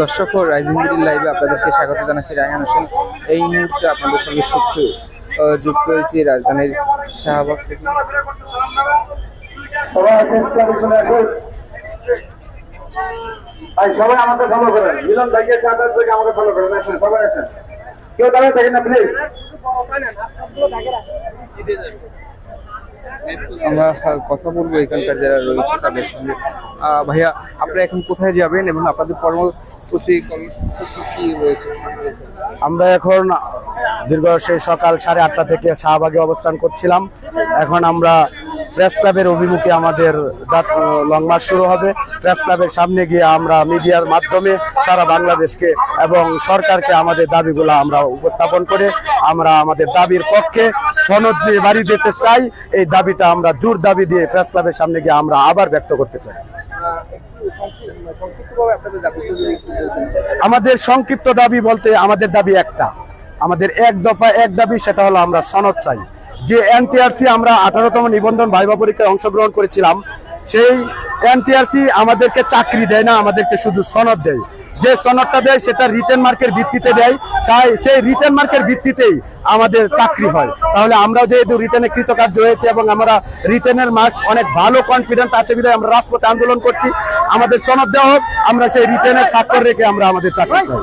দর্শক rising middle লাইভে আপনাদেরকে স্বাগত জানাচ্ছি রায়হান হোসেন। এই মুহূর্তে আপনাদের সঙ্গে আহ, যুক্ত হয়েছি রাজধানীর শাহবাগ থেকে। সবাই আমাকে ফলো করেন। মিলন ভাইকে আমাকে ফলো করেন। আসেন সবাই আসেন। কেউ থাকেন না প্লিজ আমরা কথা বলব এখানকার যারা রয়েছে তাদের সঙ্গে। ভাইয়া, আপনারা এখন কোথায় যাবেন এবং আপনাদের কর্মসূচি কর্মসূচি কি রয়েছে? আমরা এখন দীর্ঘ সেই সকাল সাড়ে আটটা থেকে শাহবাগে অবস্থান করছিলাম। এখন আমরা প্রেস ক্লাবের অভিমুখে আমাদের লং মার্চ শুরু হবে। প্রেস ক্লাবের সামনে গিয়ে আমরা মিডিয়ার মাধ্যমে সারা বাংলাদেশকে এবং সরকারকে আমাদের দাবিগুলো আমরা উপস্থাপন করে আমরা আমাদের দাবির পক্ষে সনদ দিয়ে বাড়ি দিতে চাই। এই দাবিটা আমরা জোর দাবি দিয়ে প্রেস ক্লাবের সামনে গিয়ে আমরা আবার ব্যক্ত করতে চাই। আমাদের সংক্ষিপ্ত দাবি বলতে আমাদের দাবি একটা। আমাদের এক দফা এক দাবি, সেটা হলো আমরা সনদ চাই। যে এনটিআরসি আমরা আঠারোতম নিবন্ধন ভাইবা পরীক্ষায় অংশগ্রহণ করেছিলাম সেই এনটিআরসি আমাদেরকে চাকরি দেয় না আমাদেরকে শুধু সনদ দেয় যে সনদটা দেয় সেটা রিটার্ন মার্কের ভিত্তিতে দেয় চাই সেই রিটার্ন মার্কের ভিত্তিতেই আমাদের চাকরি হয় তাহলে আমরা যেহেতু রিটার্নে কৃতকার্য হয়েছে এবং আমরা রিটার্নের মাস অনেক ভালো কনফিডেন্ট আছে বিধায় আমরা রাজপথে আন্দোলন করছি আমাদের সনদ দেওয়া হোক আমরা সেই রিটার্নের স্বাক্ষর রেখে আমরা আমাদের চাকরি চাই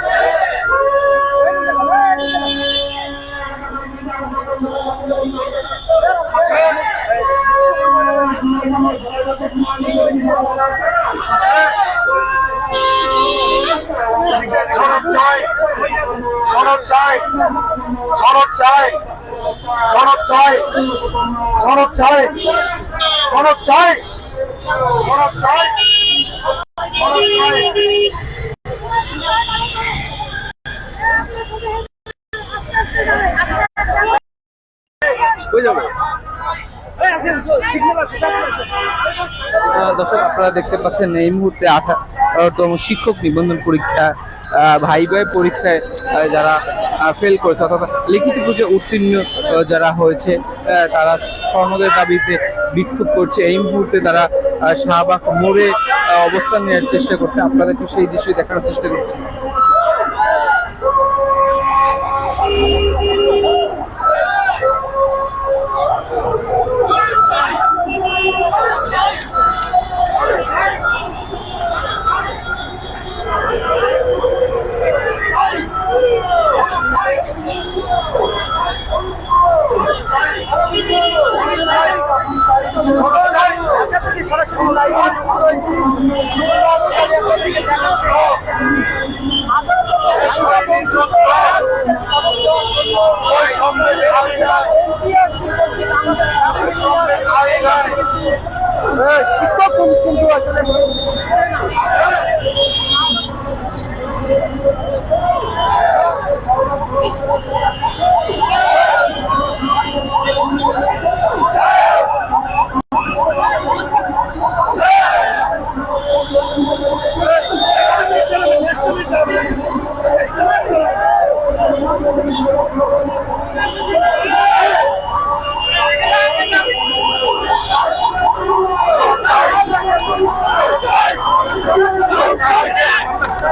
চাই সনদ চাই সনদ চাই সনদ চাই দর্শক আপনারা দেখতে পাচ্ছেন এই মুহূর্তে আঠারোতম শিক্ষক নিবন্ধন পরীক্ষা আহ, ভাই ভাই পরীক্ষায় যারা ফেল করেছে। অর্থাৎ লিখিত পরীক্ষা উত্তীর্ণ যারা হয়েছে তারা স্বর্ণদের দাবিতে বিক্ষোভ করছে। এই মুহূর্তে তারা শাহবাগ মোড়ে অবস্থান নেওয়ার চেষ্টা করছে। আপনাদেরকে সেই দৃশ্য দেখানোর চেষ্টা করছি।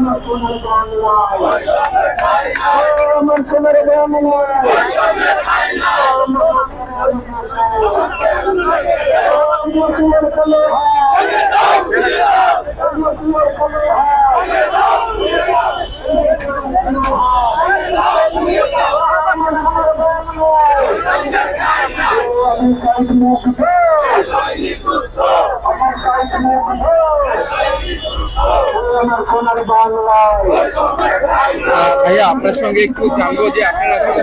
আমার সোনার বাংলা আমার সোনার বাংলা Thank you. ভাইয়া আপনার সঙ্গে একটু জানব যে আপনারা আসলে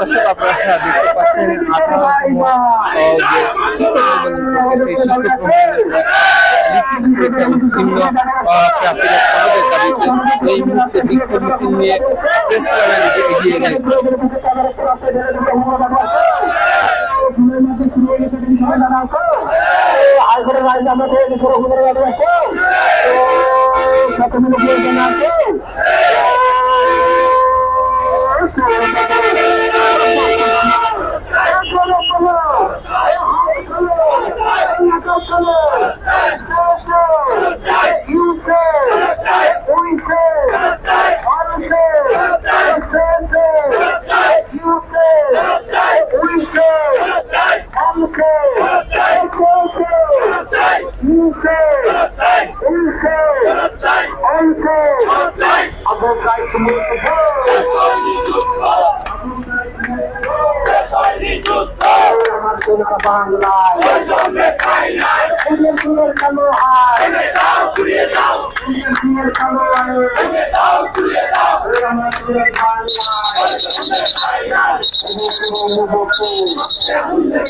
দর্শক আপনারা দেখতে পাচ্ছেন সেই শিক্ষক উত্তীর্ণ প্রার্থীরা সনদের দাবিতে এই মুহূর্তে বিক্ষোভ মিছিল নিয়ে প্রেস ক্লাবের দিকে এগিয়ে যায় হাইকোর্টের রায় আমাকে পুরো Abu Qaid mul kufur Besari juta Besari juta Amar sonar Bangladesh Besame kainai Kuliye kuliye kamo hai Kuliye dao kuliye dao Kuliye kuliye kamo hai Kuliye dao kuliye dao Amar sonar Bangladesh Besame kainai Kuliye kuliye kamo hai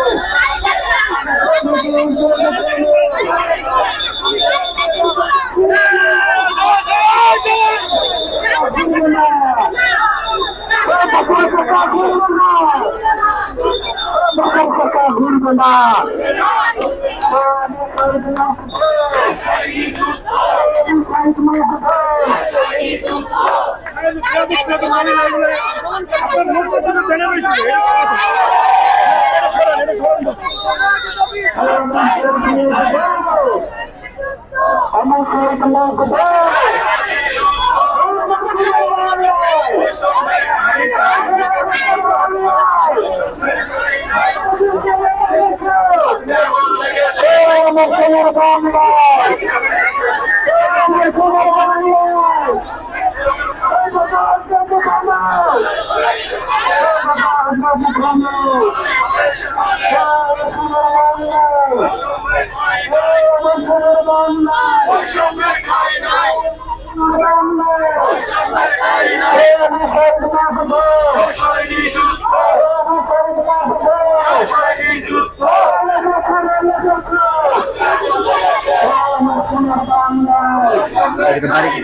করব না আমার আমার কোনো বাংলা আমার কোনো Bangla Oh, বাড়ি